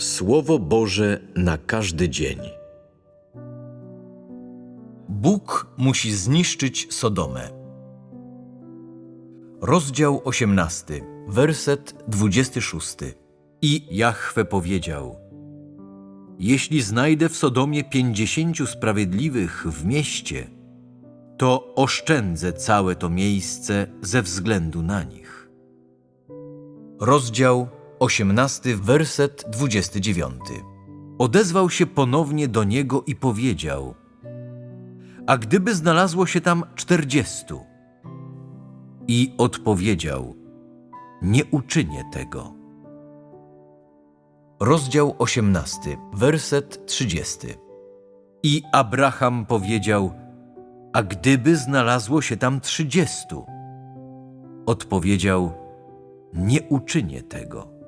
Słowo Boże na każdy dzień. Bóg musi zniszczyć Sodomę. Rozdział 18, werset 26. I Jahwe powiedział: Jeśli znajdę w Sodomie pięćdziesięciu sprawiedliwych w mieście, to oszczędzę całe to miejsce ze względu na nich. Rozdział 18, werset 29. Odezwał się ponownie do niego i powiedział: A gdyby znalazło się tam czterdziestu? I odpowiedział: Nie uczynię tego. Rozdział 18, werset 30. I Abraham powiedział: A gdyby znalazło się tam trzydziestu? Odpowiedział: Nie uczynię tego.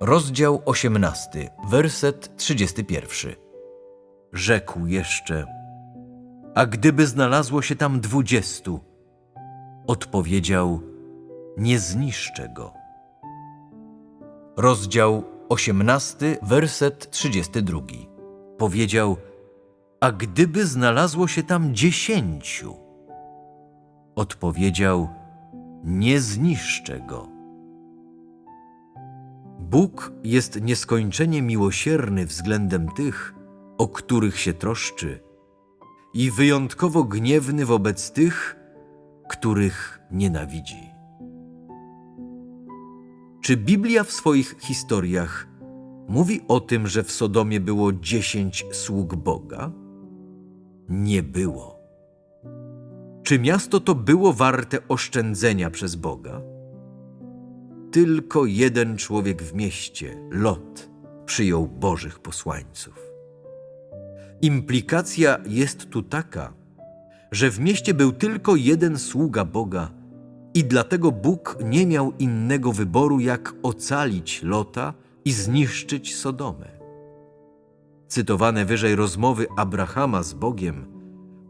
Rozdział 18, werset 31. Rzekł jeszcze: A gdyby znalazło się tam dwudziestu? Odpowiedział: Nie zniszczę go. Rozdział 18, werset 32. Powiedział: A gdyby znalazło się tam dziesięciu? Odpowiedział: Nie zniszczę go. Bóg jest nieskończenie miłosierny względem tych, o których się troszczy, i wyjątkowo gniewny wobec tych, których nienawidzi. Czy Biblia w swoich historiach mówi o tym, że w Sodomie było dziesięć sług Boga? Nie było. Czy miasto to było warte oszczędzenia przez Boga? Tylko jeden człowiek w mieście, Lot, przyjął Bożych posłańców. Implikacja jest tu taka, że w mieście był tylko jeden sługa Boga i dlatego Bóg nie miał innego wyboru, jak ocalić Lota i zniszczyć Sodomę. Cytowane wyżej rozmowy Abrahama z Bogiem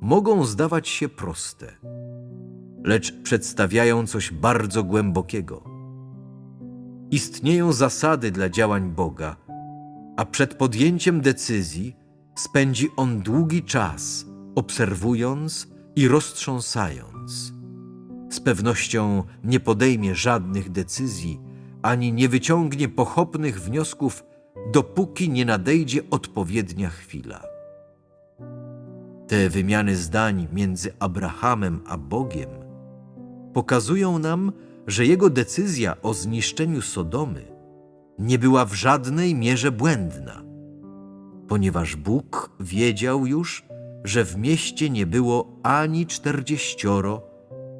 mogą zdawać się proste, lecz przedstawiają coś bardzo głębokiego. Istnieją zasady dla działań Boga, a przed podjęciem decyzji spędzi on długi czas, obserwując i roztrząsając. Z pewnością nie podejmie żadnych decyzji ani nie wyciągnie pochopnych wniosków, dopóki nie nadejdzie odpowiednia chwila. Te wymiany zdań między Abrahamem a Bogiem pokazują nam, że jego decyzja o zniszczeniu Sodomy nie była w żadnej mierze błędna, ponieważ Bóg wiedział już, że w mieście nie było ani czterdzieścioro,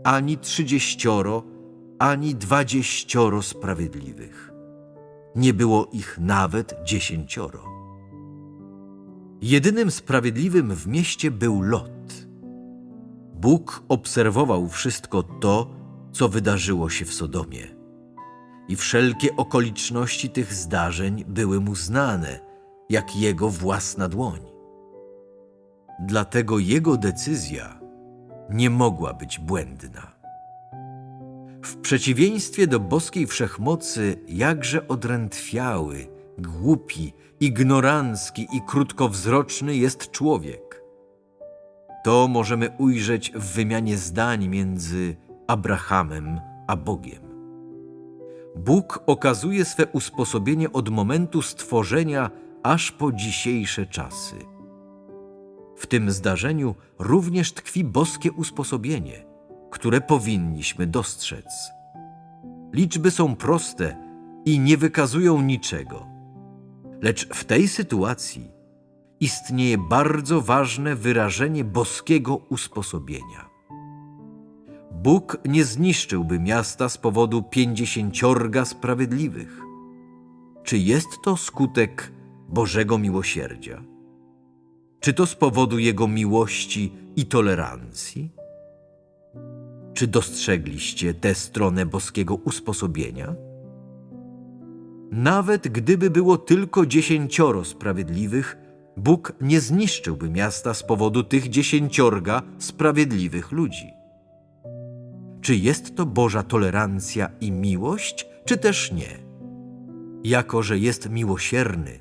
ani trzydzieścioro, ani dwadzieścioro sprawiedliwych. Nie było ich nawet dziesięcioro. Jedynym sprawiedliwym w mieście był Lot. Bóg obserwował wszystko to, co wydarzyło się w Sodomie. I wszelkie okoliczności tych zdarzeń były mu znane, jak jego własna dłoń. Dlatego jego decyzja nie mogła być błędna. W przeciwieństwie do boskiej wszechmocy, jakże odrętwiały, głupi, ignorancki i krótkowzroczny jest człowiek. To możemy ujrzeć w wymianie zdań między Abrahamem a Bogiem. Bóg okazuje swe usposobienie od momentu stworzenia aż po dzisiejsze czasy. W tym zdarzeniu również tkwi boskie usposobienie, które powinniśmy dostrzec. Liczby są proste i nie wykazują niczego. Lecz w tej sytuacji istnieje bardzo ważne wyrażenie boskiego usposobienia. Bóg nie zniszczyłby miasta z powodu pięćdziesięciorga sprawiedliwych. Czy jest to skutek Bożego miłosierdzia? Czy to z powodu Jego miłości i tolerancji? Czy dostrzegliście tę stronę boskiego usposobienia? Nawet gdyby było tylko dziesięcioro sprawiedliwych, Bóg nie zniszczyłby miasta z powodu tych dziesięciorga sprawiedliwych ludzi. Czy jest to Boża tolerancja i miłość, czy też nie? jako że jest miłosierny,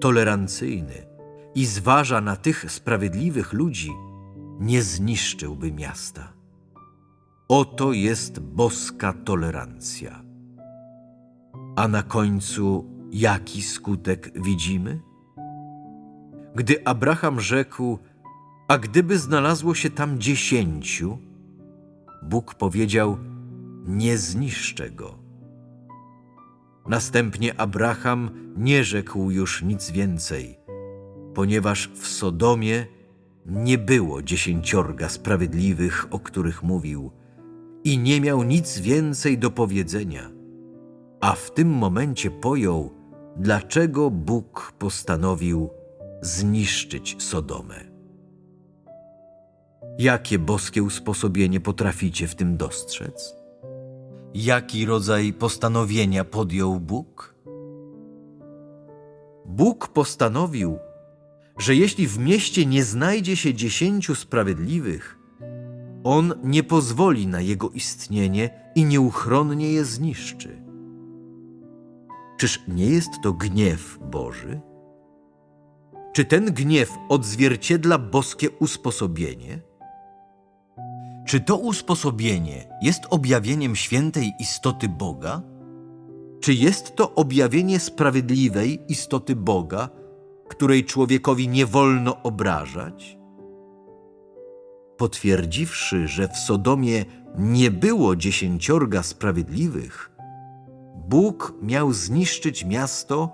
tolerancyjny i zważa na tych sprawiedliwych ludzi, nie zniszczyłby miasta. Oto jest boska tolerancja. A na końcu jaki skutek widzimy? Gdy Abraham rzekł, a gdyby znalazło się tam dziesięciu, Bóg powiedział, nie zniszczę go. Następnie Abraham nie rzekł już nic więcej, ponieważ w Sodomie nie było dziesięciorga sprawiedliwych, o których mówił, i nie miał nic więcej do powiedzenia. A w tym momencie pojął, dlaczego Bóg postanowił zniszczyć Sodomę. Jakie boskie usposobienie potraficie w tym dostrzec? Jaki rodzaj postanowienia podjął Bóg? Bóg postanowił, że jeśli w mieście nie znajdzie się dziesięciu sprawiedliwych, On nie pozwoli na jego istnienie i nieuchronnie je zniszczy. Czyż nie jest to gniew Boży? Czy ten gniew odzwierciedla boskie usposobienie? Czy to usposobienie jest objawieniem świętej istoty Boga? Czy jest to objawienie sprawiedliwej istoty Boga, której człowiekowi nie wolno obrażać? Potwierdziwszy, że w Sodomie nie było dziesięciorga sprawiedliwych, Bóg miał zniszczyć miasto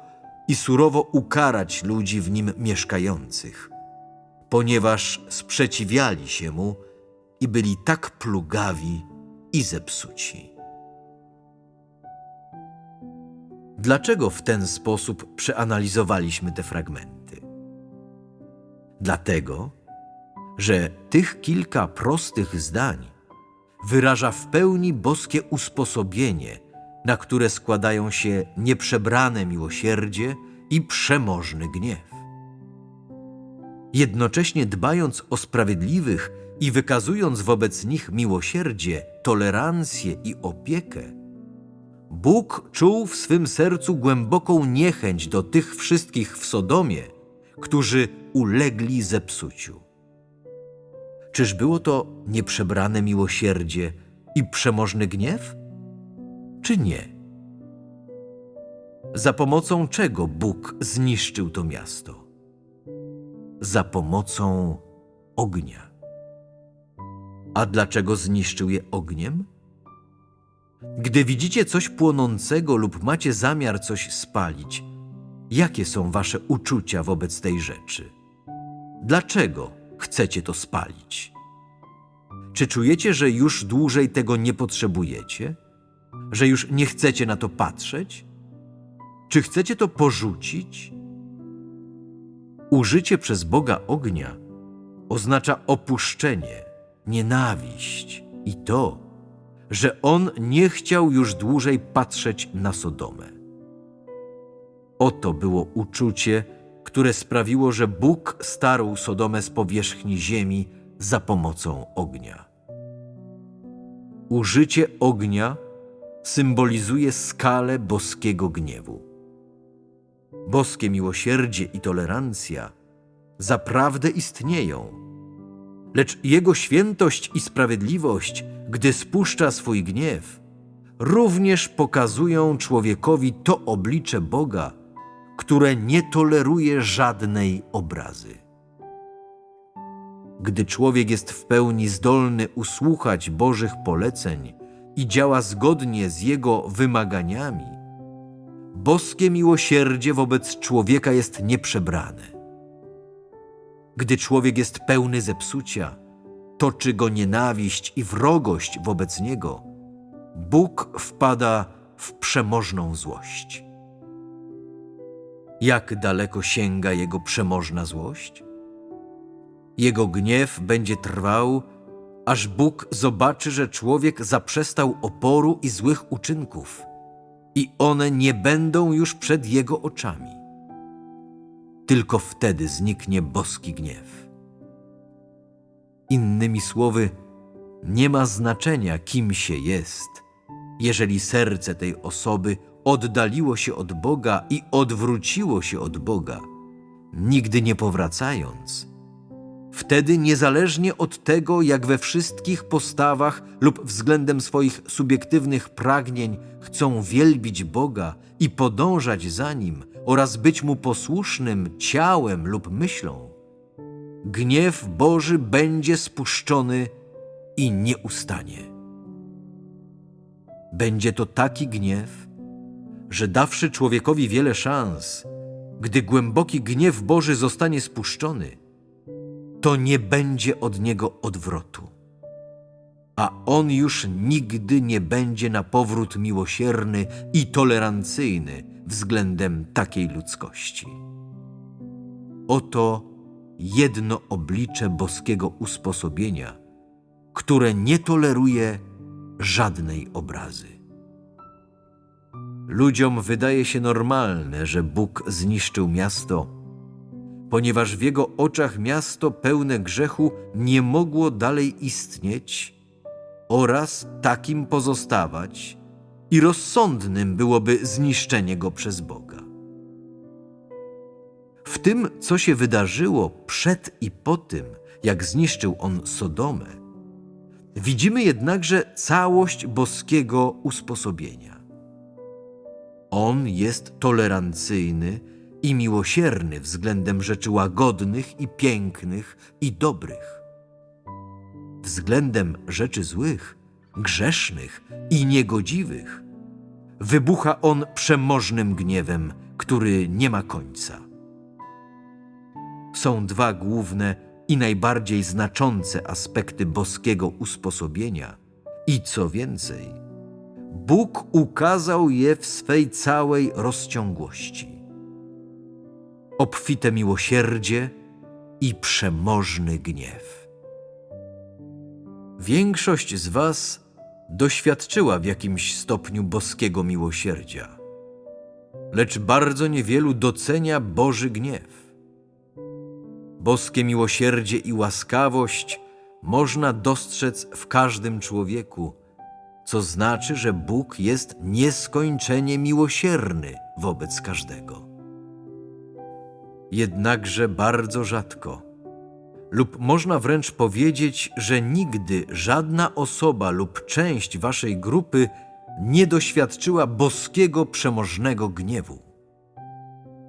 i surowo ukarać ludzi w nim mieszkających, ponieważ sprzeciwiali się mu i byli tak plugawi i zepsuci. Dlaczego w ten sposób przeanalizowaliśmy te fragmenty? Dlatego, że tych kilka prostych zdań wyraża w pełni boskie usposobienie, na które składają się nieprzebrane miłosierdzie i przemożny gniew. Jednocześnie dbając o sprawiedliwych i wykazując wobec nich miłosierdzie, tolerancję i opiekę, Bóg czuł w swym sercu głęboką niechęć do tych wszystkich w Sodomie, którzy ulegli zepsuciu. Czyż było to nieprzebrane miłosierdzie i przemożny gniew? Czy nie? Za pomocą czego Bóg zniszczył to miasto? Za pomocą ognia. A dlaczego zniszczył je ogniem? Gdy widzicie coś płonącego lub macie zamiar coś spalić, jakie są wasze uczucia wobec tej rzeczy? Dlaczego chcecie to spalić? Czy czujecie, że już dłużej tego nie potrzebujecie? Że już nie chcecie na to patrzeć? Czy chcecie to porzucić? Użycie przez Boga ognia oznacza opuszczenie, nienawiść i to, że On nie chciał już dłużej patrzeć na Sodomę. Oto było uczucie, które sprawiło, że Bóg starł Sodomę z powierzchni ziemi za pomocą ognia. Użycie ognia symbolizuje skalę boskiego gniewu. Boskie miłosierdzie i tolerancja zaprawdę istnieją, lecz Jego świętość i sprawiedliwość, gdy spuszcza swój gniew, również pokazują człowiekowi to oblicze Boga, które nie toleruje żadnej obrazy. Gdy człowiek jest w pełni zdolny usłuchać Bożych poleceń i działa zgodnie z Jego wymaganiami, boskie miłosierdzie wobec człowieka jest nieprzebrane. Gdy człowiek jest pełny zepsucia, toczy go nienawiść i wrogość wobec niego, Bóg wpada w przemożną złość. Jak daleko sięga jego przemożna złość? Jego gniew będzie trwał, aż Bóg zobaczy, że człowiek zaprzestał oporu i złych uczynków, i one nie będą już przed jego oczami. Tylko wtedy zniknie boski gniew. Innymi słowy, nie ma znaczenia, kim się jest, jeżeli serce tej osoby oddaliło się od Boga i odwróciło się od Boga, nigdy nie powracając, wtedy niezależnie od tego, jak we wszystkich postawach lub względem swoich subiektywnych pragnień chcą wielbić Boga i podążać za Nim oraz być Mu posłusznym ciałem lub myślą, gniew Boży będzie spuszczony i nie ustanie. Będzie to taki gniew, że dawszy człowiekowi wiele szans, gdy głęboki gniew Boży zostanie spuszczony, to nie będzie od niego odwrotu. A on już nigdy nie będzie na powrót miłosierny i tolerancyjny względem takiej ludzkości. Oto jedno oblicze boskiego usposobienia, które nie toleruje żadnej obrazy. Ludziom wydaje się normalne, że Bóg zniszczył miasto, ponieważ w jego oczach miasto pełne grzechu nie mogło dalej istnieć oraz takim pozostawać, i rozsądnym byłoby zniszczenie go przez Boga. W tym, co się wydarzyło przed i po tym, jak zniszczył on Sodomę, widzimy jednakże całość boskiego usposobienia. On jest tolerancyjny i miłosierny względem rzeczy łagodnych i pięknych i dobrych. Względem rzeczy złych, grzesznych i niegodziwych wybucha on przemożnym gniewem, który nie ma końca. Są dwa główne i najbardziej znaczące aspekty boskiego usposobienia, i co więcej, Bóg ukazał je w swej całej rozciągłości. Obfite miłosierdzie i przemożny gniew. Większość z Was doświadczyła w jakimś stopniu boskiego miłosierdzia, lecz bardzo niewielu docenia Boży gniew. Boskie miłosierdzie i łaskawość można dostrzec w każdym człowieku, co znaczy, że Bóg jest nieskończenie miłosierny wobec każdego. Jednakże bardzo rzadko, lub można wręcz powiedzieć, że nigdy żadna osoba lub część waszej grupy nie doświadczyła boskiego przemożnego gniewu.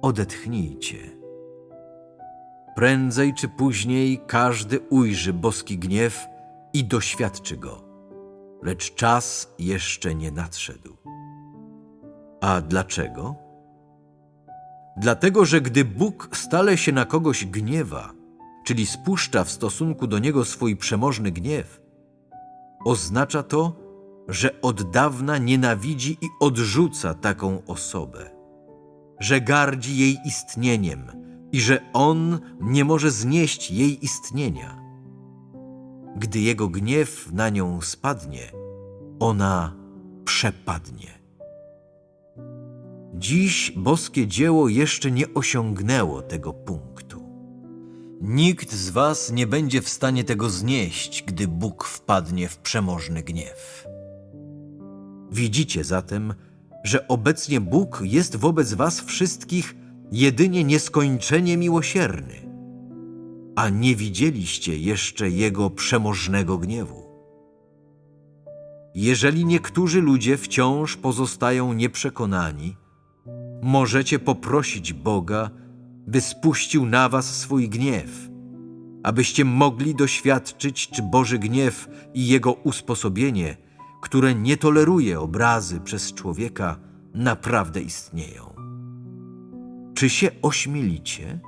Odetchnijcie. Prędzej czy później każdy ujrzy boski gniew i doświadczy go, lecz czas jeszcze nie nadszedł. A dlaczego? Dlatego, że gdy Bóg stale się na kogoś gniewa, czyli spuszcza w stosunku do niego swój przemożny gniew, oznacza to, że od dawna nienawidzi i odrzuca taką osobę, że gardzi jej istnieniem i że on nie może znieść jej istnienia. Gdy jego gniew na nią spadnie, ona przepadnie. Dziś boskie dzieło jeszcze nie osiągnęło tego punktu. Nikt z was nie będzie w stanie tego znieść, gdy Bóg wpadnie w przemożny gniew. Widzicie zatem, że obecnie Bóg jest wobec was wszystkich jedynie nieskończenie miłosierny, a nie widzieliście jeszcze Jego przemożnego gniewu. Jeżeli niektórzy ludzie wciąż pozostają nieprzekonani, możecie poprosić Boga, by spuścił na was swój gniew, abyście mogli doświadczyć, czy Boży gniew i Jego usposobienie, które nie toleruje obrazy przez człowieka, naprawdę istnieją. Czy się ośmielicie?